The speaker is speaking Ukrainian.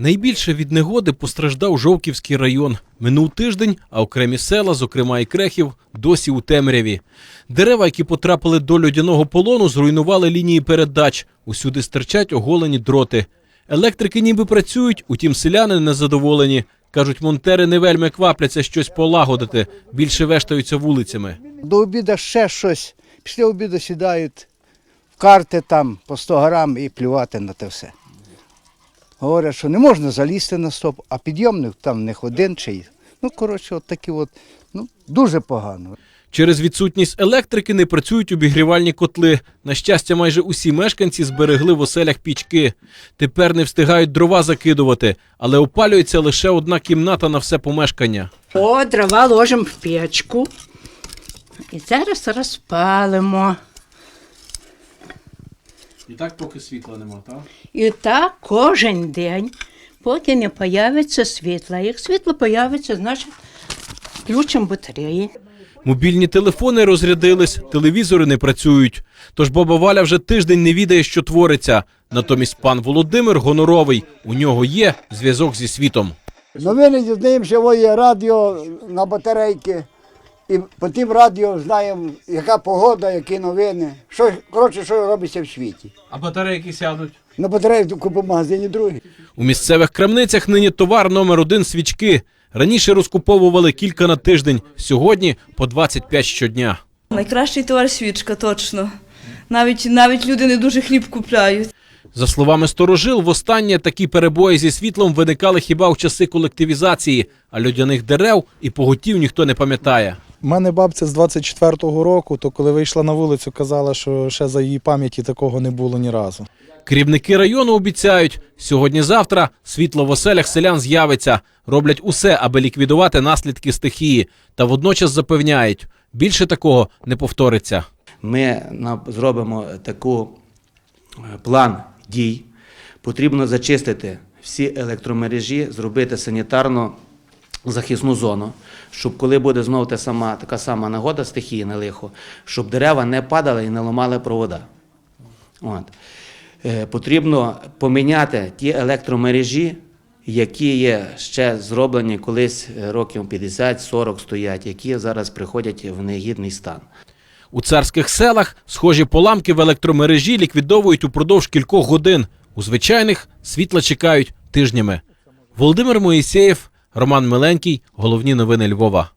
Найбільше від негоди постраждав Жовківський район. Минув тиждень, а окремі села, зокрема і Крехів, досі у темряві. Дерева, які потрапили до льодяного полону, зруйнували лінії передач. Усюди стирчать оголені дроти. Електрики ніби працюють, утім селяни незадоволені. Кажуть, монтери не вельми квапляться щось полагодити, більше вештаються вулицями. До обіду ще щось. Після обіду сідають в карти там по 100 грам і плювати на те все. Говорять, що не можна залізти на стоп, а підйомник там в них один чи. Ну, коротше, от такі от, ну, дуже погано. Через відсутність електрики не працюють обігрівальні котли. На щастя, майже усі мешканці зберегли в оселях пічки. Тепер не встигають дрова закидувати, але опалюється лише одна кімната на все помешкання. О, дрова ложимо в печку. І зараз розпалимо. І так, поки світла нема, так? І так кожен день, поки не появиться світло. Як світло появиться, значить включимо батареї. Мобільні телефони розрядились, телевізори не працюють. Тож баба Валя вже тиждень не відає, що твориться. Натомість пан Володимир гоноровий. У нього є зв'язок зі світом. Новини дізнаємо, що є радіо на батарейки. І по тим радіо знаємо, яка погода, які новини. Що, коротше, що робиться в світі. А батарейки сядуть. На батарейку купив в магазині другий. У місцевих крамницях нині товар номер один свічки. Раніше розкуповували кілька на тиждень, сьогодні по 25 щодня. Найкращий товар свічка, точно. Навіть, навіть люди не дуже хліб купляють. За словами сторожил, востаннє такі перебої зі світлом виникали хіба в часи колективізації, а льодяних дерев і поготів ніхто не пам'ятає. У мене бабця з 24-го року, то коли вийшла на вулицю, казала, що ще за її пам'яті такого не було ні разу. Керівники району обіцяють, сьогодні-завтра світло в оселях селян з'явиться, роблять усе, аби ліквідувати наслідки стихії, та водночас запевняють, більше такого не повториться. ми на- зробимо таку е, план дій. Потрібно зачистити всі електромережі, зробити санітарну захисну зону, щоб коли буде знову та сама, така сама нагода, стихійне лихо, щоб дерева не падали і не ламали провода. От. Е, Потрібно поміняти ті електромережі, які є ще зроблені колись е, років 50-40 стоять, які зараз приходять в негідний стан. У царських селах схожі поламки в електромережі ліквідовують упродовж кількох годин. У звичайних світла чекають тижнями. Володимир Моїсеєв, Роман Миленький. Головні новини Львова.